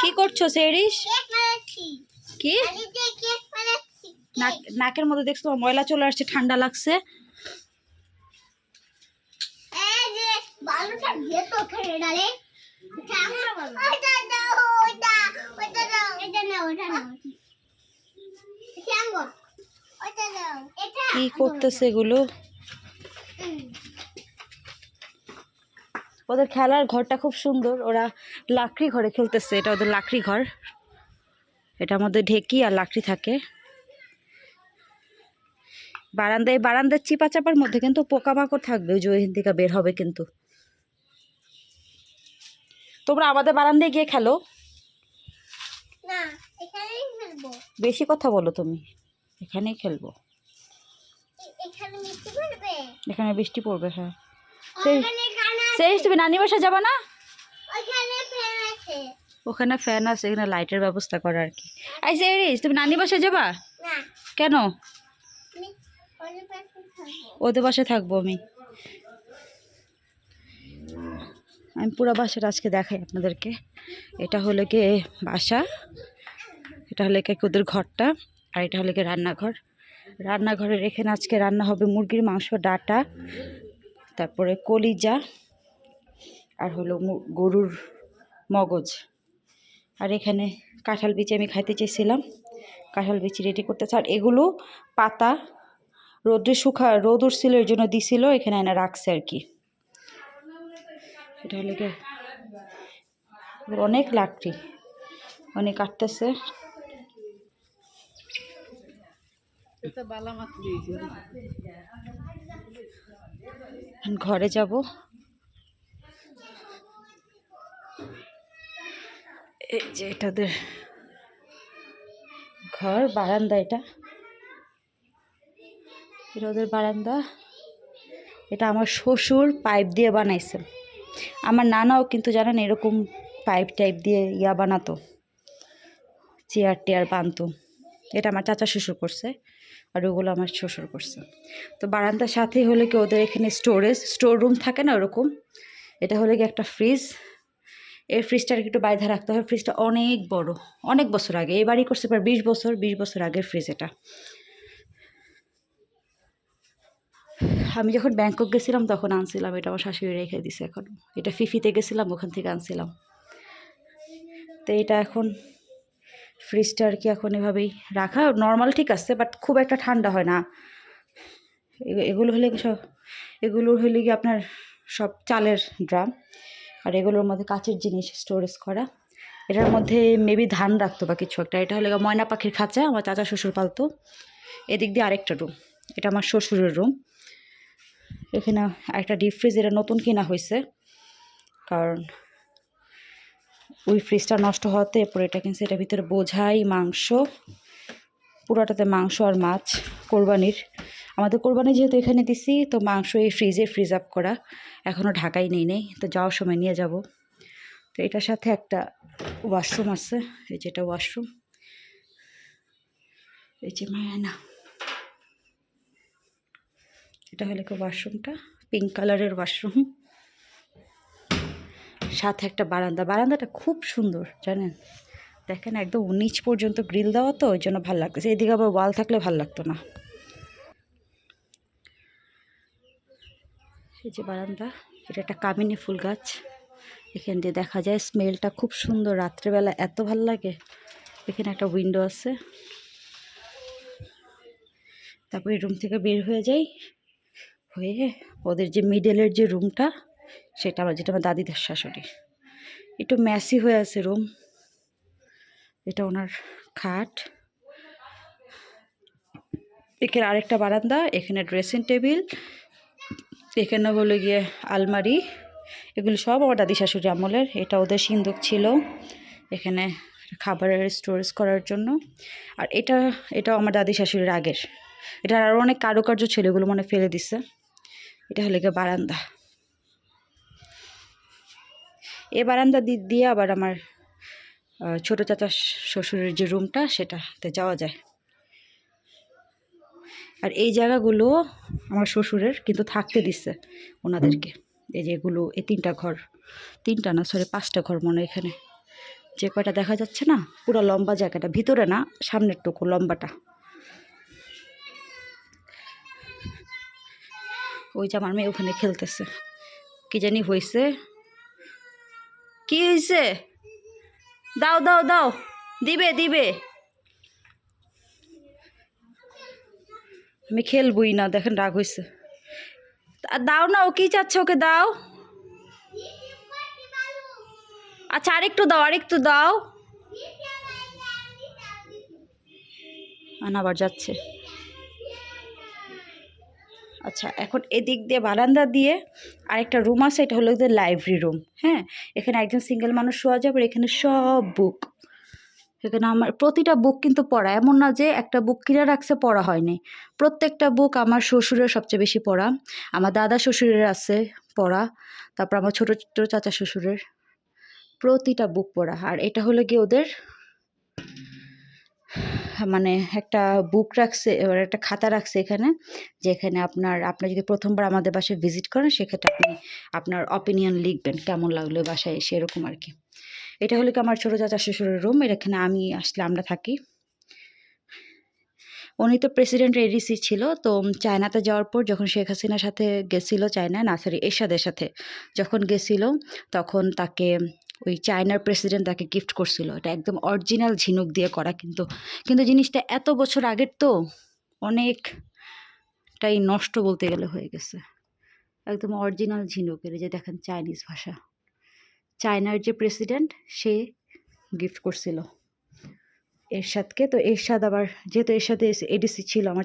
কি করছ সেরিস কি? নাকের মধ্যে দেখছ তোমার ময়লা চলে আসছে ঠান্ডা লাগছে। এই করতেছে বালুটা ভেতর খেলে ডালে এটা আমার বালু ওটা দাও ওটা ওটা দাও এটা নাও ওটা নাও এটা আমার ওটা দাও এটা কি করতেছে এগুলো হুম। ওদের খেলার ঘরটা খুব সুন্দর। ওরা লাকড়ি ঘরে খেলতেছে। এটা ওদের লাকড়ি ঘর। এটার মধ্যে ঢেকি আর লাকড়ি থাকে। বারান্দায় বারান্দার চিপা চাপার মধ্যে কিন্তু পোকামাকড় থাকবে। ওই যে ওইখান থেকে বের হবে কিন্তু। তোমরা আমাদের বারান্দায় গিয়ে খেলো? বেশি কথা বলো তুমি। এখানেই খেলব। এখানে এখানে বৃষ্টি পড়বে হ্যাঁ। সেই- সেই তুমি নানি বাসা যাবা না? ওখানে ফ্যান আছে। এখানে লাইটের ব্যবস্থা করা আর কি। এই সেরিস তুমি নানি বাসা যাবা? কেন? ওদের পাশে থাকব। ওদের বাসায় থাকব আমি। আমি পুরো বাসাটা আজকে দেখাই আপনাদেরকে। এটা হলো গিয়ে বাসা এটা হলো কি ওদের ঘরটা আর এটা হলো গিয়ে রান্নাঘর। রান্নাঘরের এখানে আজকে রান্না হবে মুরগির মাংস ডাটা তারপরে কলিজা আর হলো গরুর মগজ। আর এখানে কাঁঠাল বিচি আমি খাইতে চেয়েছিলাম। কাঁঠাল বিচি রেডি করতেছে। আর এগুলো পাতা রোদ্রে শুকা রোদ উঠছিল এর জন্য দিছিল এখানে এনে রাখছে আর কি। এটা হলে অনেক লাকড়ি অনেক কাটতেছে। ঘরে যাব। এই যে এটাদের ঘর, বারান্দা এটা। এটা ওদের বারান্দা। এটা আমার শ্বশুর পাইপ দিয়ে বানাইছে আমার নানাও কিন্তু জানেন এরকম পাইপ টাইপ দিয়ে ইয়া বানাতো, চেয়ার টেয়ার বানতো। এটা আমার চাচা শ্বশুর করছে আর ওগুলো আমার শ্বশুর করছে। তো বারান্দার সাথেই হলে কি ওদের এখানে স্টোরেজ স্টোর রুম থাকে না ওরকম? এটা হলে কি একটা ফ্রিজ এই ফ্রিজটার একটু বাইরে রাখতে হয়। ফ্রিজটা অনেক বড়, অনেক বছর আগে। বাড়ি করছে প্রায় বিশ বছর বিশ বছর আগের ফ্রিজ এটা। আমি যখন ব্যাংকক গেছিলাম, তখন আনছিলাম। এটা আমার শাশুড়ি রেখে দিছে এখন। এটা ফিফিতে গেছিলাম, ওখান থেকে আনছিলাম। তো এটা এখন ফ্রিজটা আর কি এখন এভাবেই রাখা নর্মাল ঠিক আছে বাট খুব একটা ঠান্ডা হয় না। এগুলো হলে সব, এগুলো হলে কি আপনার সব চালের ড্রাম? আর এগুলোর মধ্যে কাঁচের জিনিস স্টোরেজ করা। এটার মধ্যে মেবি ধান রাখতো বা কিছু একটা। এটা হলে ময়না পাখির খাঁচা, আমার চাচা শ্বশুর পালতো। এদিক দিয়ে আরেকটা রুম এটা আমার শ্বশুরের রুম এখানে একটা ডিপ ফ্রিজ এটা নতুন কেনা হয়েছে। কারণ ওই ফ্রিজটা নষ্ট হওয়াতে এরপর এটা কিনছে, এটার ভিতরে বোঝাই মাংস, পুরোটাতে মাংস আর মাছ, কোরবানির। আমাদের কোরবানি যেহেতু এখানে দিছি, তো মাংস এই ফ্রিজে ফ্রিজ আপ করা। এখনও ঢাকাই নেই নেই, তো যাওয়ার সময় নিয়ে যাব। তো এটার সাথে একটা ওয়াশরুম আছে, এই যেটা ওয়াশরুম এই যে মায়ানা। এটা হলো কি ওয়াশরুমটা পিঙ্ক কালারের ওয়াশরুম সাথে একটা বারান্দা। বারান্দাটা খুব সুন্দর, জানেন? দেখেন, একদম নিচ পর্যন্ত গ্রিল দেওয়া তো, ওই জন্য ভালো লাগতেছে। এদিকে আবার ওয়াল থাকলে ভালো লাগতো না। এই যে বারান্দা, এটা একটা কামিনী ফুল গাছ। এখান দিয়ে দেখা যায় স্মেলটা খুব সুন্দর, রাত্রেবেলা এত ভালো লাগে। এখানে একটা উইন্ডো আছে। তারপরে রুম থেকে বের হয়ে যাই। হয়ে ওদের যে মিডলের যে রুমটা সেটা আমার যেটা আমার দাদিদের শাশুড়ি। একটু ম্যাসি হয়ে আছে রুম এটা ওনার খাট। এখানে আরেকটা বারান্দা, এখানে ড্রেসিং টেবিল এখানে হলো গিয়ে আলমারি। এগুলো সব আমার দাদি শাশুড়ি আমলের। এটা ওদের সিন্দুক ছিল এখানে খাবারের স্টোরেজ করার জন্য। আর এটা, এটাও আমার দাদি শাশুড়ির আগের। এটার আরও অনেক কারুকার্য ছিল, এগুলো মনে ফেলে দিছে। এটা হলো গিয়ে বারান্দা। এ বারান্দা দিয়ে আবার আমার ছোটো চাচা শ্বশুরের যে রুমটা সেটাতে যাওয়া যায়। আর এই জায়গাগুলো আমার শ্বশুরের কিন্তু থাকতে দিচ্ছে ওনাদেরকে। এই যে এগুলো, এই তিনটা ঘর, তিনটা না সরি পাঁচটা ঘর মনে এখানে। যে কয়টা দেখা যাচ্ছে না, পুরো লম্বা জায়গাটা, ভিতরে না সামনের টুকু লম্বাটা। ওই যে আমার মেয়ে ওখানে খেলতেছে। কি জানি হয়েছে কি হয়েছে দাও দাও দাও। দিবে দিবে। আমি খেলবই না, দেখেন রাগ হয়েছে দাও না, ও কি চাচ্ছে? ওকে দাও। আচ্ছা আরেকটু দাও আরেকটু দাও। আনা আবার যাচ্ছে। আচ্ছা এখন এদিক দিয়ে বারান্দা দিয়ে আরেকটা রুম আছে, এটা হলো লাইব্রেরি রুম হ্যাঁ? এখানে একজন সিঙ্গেল মানুষ শোয়া যাবে, এখানে সব বুক এখানে আমার প্রতিটা বুক কিন্তু পড়া। এমন না যে একটা বুক কিনে রাখছে, পড়া হয়নি। প্রত্যেকটা বুক আমার শ্বশুরের সবচেয়ে বেশি পড়া। আমার দাদা শ্বশুরের আছে পড়া। তারপর আমার ছোটো ছোটো চাচা শ্বশুরের। প্রতিটা বুক পড়া। আর এটা হলো গিয়ে ওদের মানে একটা বুক রাখছে, এবার একটা খাতা রাখছে এখানে, যেখানে আপনার, আপনি যদি প্রথমবার আমাদের বাসায় ভিজিট করেন, সেক্ষেত্রে আপনি আপনার অপিনিয়ন লিখবেন, কেমন লাগল বাসায় এসে, এরকম আর কি। এটা হলো কি আমার ছোটো চাচা শ্বশুরের রুম এর এখানে আমি আসলে আমরা থাকি। উনি তো প্রেসিডেন্ট এডিসি ছিল, তো চায়নাতে যাওয়ার পর যখন শেখ হাসিনার সাথে গেছিল চায়না, না সরি এরশাদের সাথে যখন গেছিল, তখন তাকে ওই চায়নার প্রেসিডেন্ট তাকে গিফট করছিল। এটা একদম অরিজিনাল ঝিনুক দিয়ে করা কিন্তু। কিন্তু জিনিসটা এত বছর আগের তো, অনেকটাই নষ্ট বলতে গেলে হয়ে গেছে। একদম অরিজিনাল ঝিনুকের এই যে দেখেন চাইনিজ ভাষা। চায়নার যে প্রেসিডেন্ট, সে গিফট করছিল। এরশাদকে। তো এরশাদ আবার, যেহেতু এরশাদে এডিসি ছিল আমার